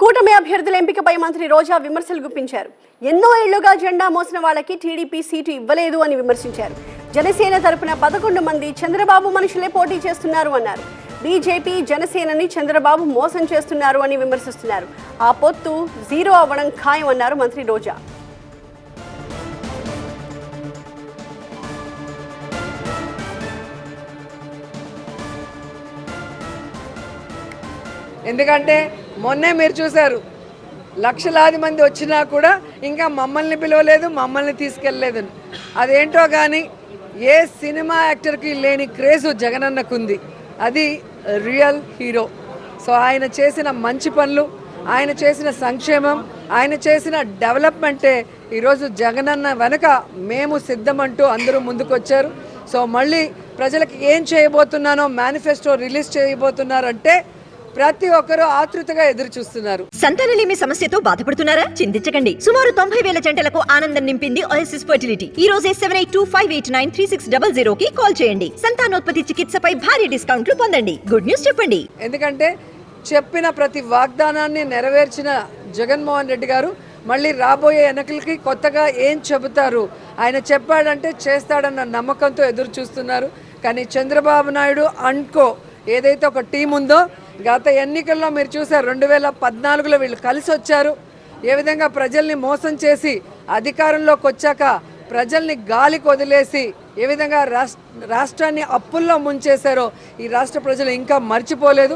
కూటమి అభ్యర్థుల ఎంపికపై మంత్రి రోజా విమర్శలు గుప్పించారు. ఎన్నో ఏళ్ళుగా జెండా మోసిన వాళ్ళకి టీడీపీ సీటు ఇవ్వలేదు అని విమర్శించారు. జనసేన తరపున పదకొండు మంది చంద్రబాబు మనుషులే పోటీ చేస్తున్నారు అన్నారు. బీజేపీ జనసేనని చంద్రబాబు మోసం చేస్తున్నారు అని విమర్శిస్తున్నారు. ఆ పొత్తు జీరో అవ్వడం ఖాయం అన్నారు మంత్రి రోజా. ఎందుకంటే మొన్నే మీరు చూశారు. లక్షలాది మంది వచ్చినా కూడా ఇంకా మమ్మల్ని పిలవలేదు మమ్మల్ని తీసుకెళ్ళలేదు. అదేంటో కానీ ఏ సినిమా యాక్టర్కి లేని క్రేజు జగనన్నకుంది. అది రియల్ హీరో. సో ఆయన చేసిన మంచి పనులు ఆయన చేసిన సంక్షేమం ఆయన చేసిన డెవలప్మెంటే ఈరోజు జగనన్న వెనక మేము సిద్ధమంటూ అందరూ ముందుకొచ్చారు. సో మళ్ళీ ప్రజలకు ఏం చేయబోతున్నానో మేనిఫెస్టో రిలీజ్ చేయబోతున్నారంటే ప్రతి ఒక్కరూ ఆతృతగా ఎదురు చూస్తున్నారు. సంతానలేమి సమస్యతో బాధపడుతున్నారా? చింతించకండి. సుమారు తొంభై వేల జంటలకు ఆనందం నింపింది ఓఎస్ఎస్ ఫర్టిలిటీ ఈ రోజే seven eight two five eight nine three six double zero కి కాల్ చేయండి. సంతానోత్పత్తి చికిత్సపై భారీ డిస్కౌంట్లు పొందండి. గుడ్ న్యూస్ చెప్పండి. ఎందుకంటే చెప్పిన ప్రతి వాగ్దానాన్ని నెరవేర్చిన జగన్మోహన్ రెడ్డి గారు మళ్ళీ రాబోయే ఎన్నికలకి కొత్తగా ఏం చెబుతారు? ఆయన చెప్పాడంటే చేస్తాడన్న నమ్మకంతో ఎదురు చూస్తున్నారు. కానీ చంద్రబాబు నాయుడు అండ్కో ఏదైతే ఒక టీం ఉందో గత ఎన్నికల్లో మీరు చూసారు రెండు వేల పద్నాలుగులో వీళ్ళు కలిసి వచ్చారు. ఏ విధంగా ప్రజల్ని మోసం చేసి అధికారంలోకి వచ్చాక ప్రజల్ని గాలికి వదిలేసి ఏ విధంగా రాష్ట్రాన్ని అప్పుల్లో ముంచేశారో ఈ రాష్ట్ర ప్రజలు ఇంకా మర్చిపోలేదు.